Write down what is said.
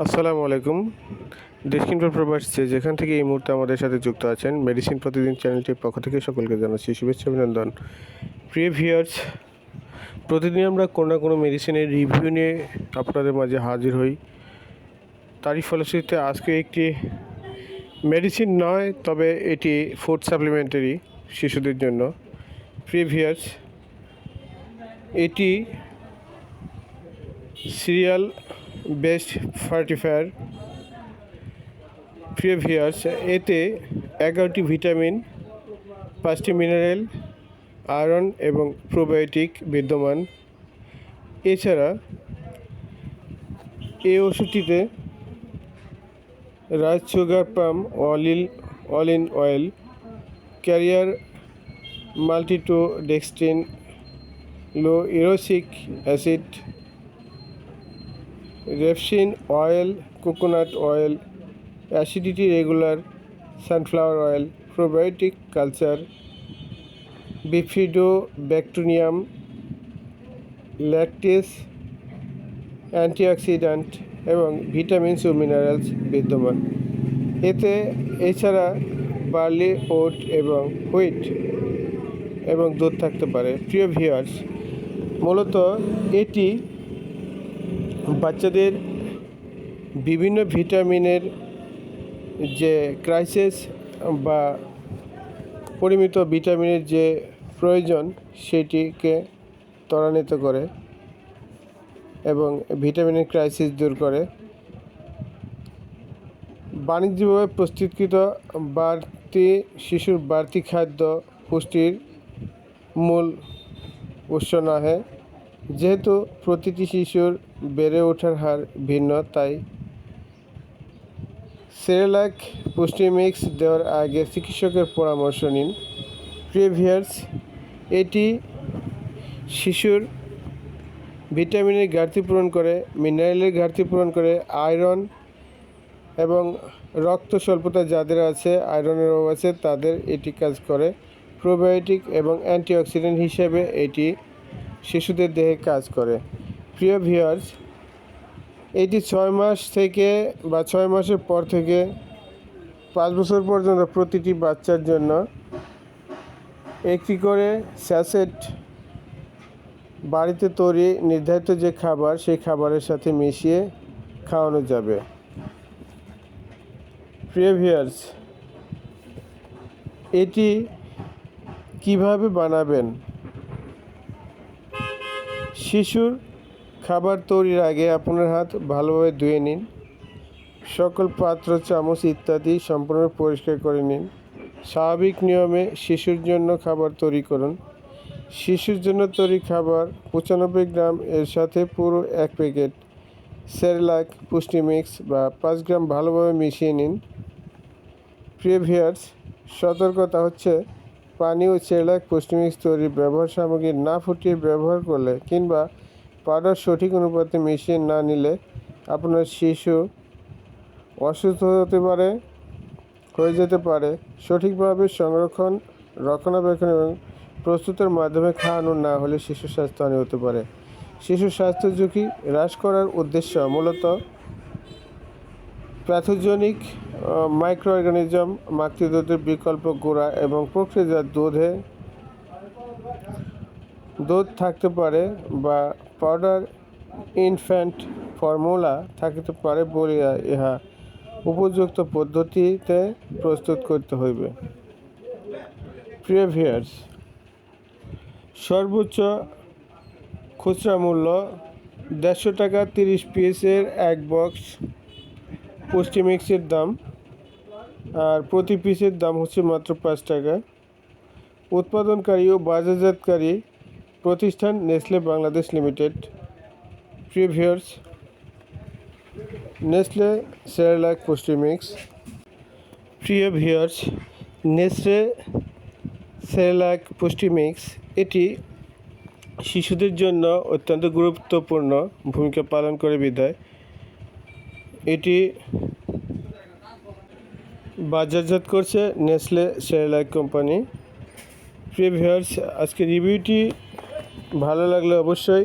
আসসালামু আলাইকুম। দক্ষিণ প্রবাস যেখান থেকে এই মুহূর্তে আমাদের সাথে যুক্ত আছেন মেডিসিন প্রতিদিন চ্যানেলটির পক্ষ থেকে সকলকে জানাচ্ছি শুভেচ্ছা, অভিনন্দন। প্রিয় ভিউয়ার্স প্রতিদিন আমরা কোনো না কোনো মেডিসিনের রিভিউ নিয়ে আপনাদের মাঝে হাজির হই। তারই ফলশ্রুতিতে আজকে একটি মেডিসিন নয়, তবে এটি ফুড সাপ্লিমেন্টারি শিশুদের জন্য। প্রিয় ভিউয়ার্স এটি সিরিয়াল বেস্ট ফার্টিফায়ার প্রিভিয়াস এতে এগারোটি ভিটামিন, পাঁচটি মিনারেল, আয়রন এবং প্রোবায়োটিক বিদ্যমান। এছাড়া এই ওষুধটিতে রাজ sugar palm olein olein oil, carrier maltodextrin low erucic acid rapeseed oil, coconut oil, acidity regular, sunflower oil, probiotic culture bifidobacterium lactis, antioxidant এবং ভিটামিনস ও মিনারেলস বিদ্যমান। এতে এছাড়া বার্লি, ওট এবং হুইট এবং দুধ থাকতে পারে। প্রিয় ভিউয়ার্স, মূলত এটি বাচ্চাদের বিভিন্ন ভিটামিনের যে ক্রাইসিস বা পরিমিত ভিটামিনের যে প্রয়োজন সেটিকে ত্বরান্বিত করে এবং ভিটামিনের ক্রাইসিস দূর করে। বাণিজ্যিকভাবে প্রস্তুতকৃত বাড়তি শিশুর বাড়তি খাদ্য পুষ্টির মূল উৎস নহে। যেহেতু প্রতিটি শিশুর বেড়ে ওঠার হার ভিন্ন, তাই সেরেলাক পুষ্টি মিক্স দেওয়ার আগে চিকিৎসকের পরামর্শ নিন। প্রিভিয়ার্স এটি শিশুর ভিটামিনের ঘাটতি পূরণ করে, মিনারেলের ঘাটতি পূরণ করে, আয়রন এবং রক্ত স্বল্পতা যাদের আছে, আয়রনের অভাব আছে, তাদের এটি কাজ করে। প্রোবায়োটিক এবং অ্যান্টিঅক্সিডেন্ট হিসেবে এটি শিশুদের দেহে কাজ করে। প্রিয় ভিউয়ার্স, এটি ছয় মাস থেকে বা ছয় মাসের পর থেকে পাঁচ বছর পর্যন্ত প্রতিটি বাচ্চার জন্য একটি করে স্যাসেট বাড়িতে তৈরি নির্ধারিত যে খাবার, সেই খাবারের সাথে মিশিয়ে খাওয়ানো যাবে। প্রিয় ভিউয়ার্স, এটি কীভাবে বানাবেন? শিশুর খাবার তৈরির আগে আপনার হাত ভালোভাবে ধুয়ে নিন। সকল পাত্র, চামচ ইত্যাদি সম্পূর্ণ পরিষ্কার করে নিন। স্বাভাবিক নিয়মে শিশুর জন্য খাবার তৈরি করুন। শিশুর জন্য তৈরি খাবার পঁচানব্বই গ্রাম এর সাথে পুরো এক প্যাকেট সেরলাক, পুষ্টি মিক্স বা পাঁচ গ্রাম ভালোভাবে মিশিয়ে নিন। প্রিভিয়ার্স, সতর্কতা হচ্ছে পানি ও সেরলাক, পুষ্টি মিক্স তৈরির ব্যবহার সামগ্রী না ফুটিয়ে ব্যবহার করলে কিংবা পাউডার সঠিক অনুপাতে মিশিয়ে না নিলে আপনার শিশু অসুস্থ হতে পারে, হয়ে যেতে পারে। সঠিকভাবে সংরক্ষণ, রক্ষণাবেক্ষণ এবং প্রস্তুতের মাধ্যমে খাওয়ানো না হলে শিশু স্বাস্থ্যহানি হতে পারে। শিশু স্বাস্থ্য ঝুঁকি হ্রাস করার উদ্দেশ্য মূলত প্যাথোজেনিক মাইক্রো অর্গানিজম মাতৃদুধের বিকল্প গুঁড়া এবং প্রক্রিয়াজাত দুধে দুধ থাকতে পারে বা পাউডার ইনফ্যান্ট ফর্মুলা থাকিতে পারে বলিয়া ইহা উপযুক্ত পদ্ধতিতে প্রস্তুত করতে হইবে। প্রিয় ভিয়ার্স সর্বোচ্চ খুচরা মূল্য দেড়শো টাকা তিরিশ পিসের এক বক্স পুষ্টি মিক্সের দাম, আর প্রতি পিসের দাম হচ্ছে মাত্র পাঁচ টাকা। উৎপাদনকারী ও বাজারজাতকারী প্রতিষ্ঠান নেসলে বাংলাদেশ লিমিটেড প্রিভিয়ার্স, নেসলে সেরেলাক পুষ্টি মিক্স প্রিয় ভিয়ার্স নেসলে সেরেলাক পুষ্টি মিক্স। এটি শিশুদের জন্য অত্যন্ত গুরুত্বপূর্ণ ভূমিকা পালন করে বিদায়। এটি বাজারজাত করছে নেসলে সেরেলাক কোম্পানি। প্রিয় ভিউয়ার্স আজকে রিভিউটি ভালো লাগলে অবশ্যই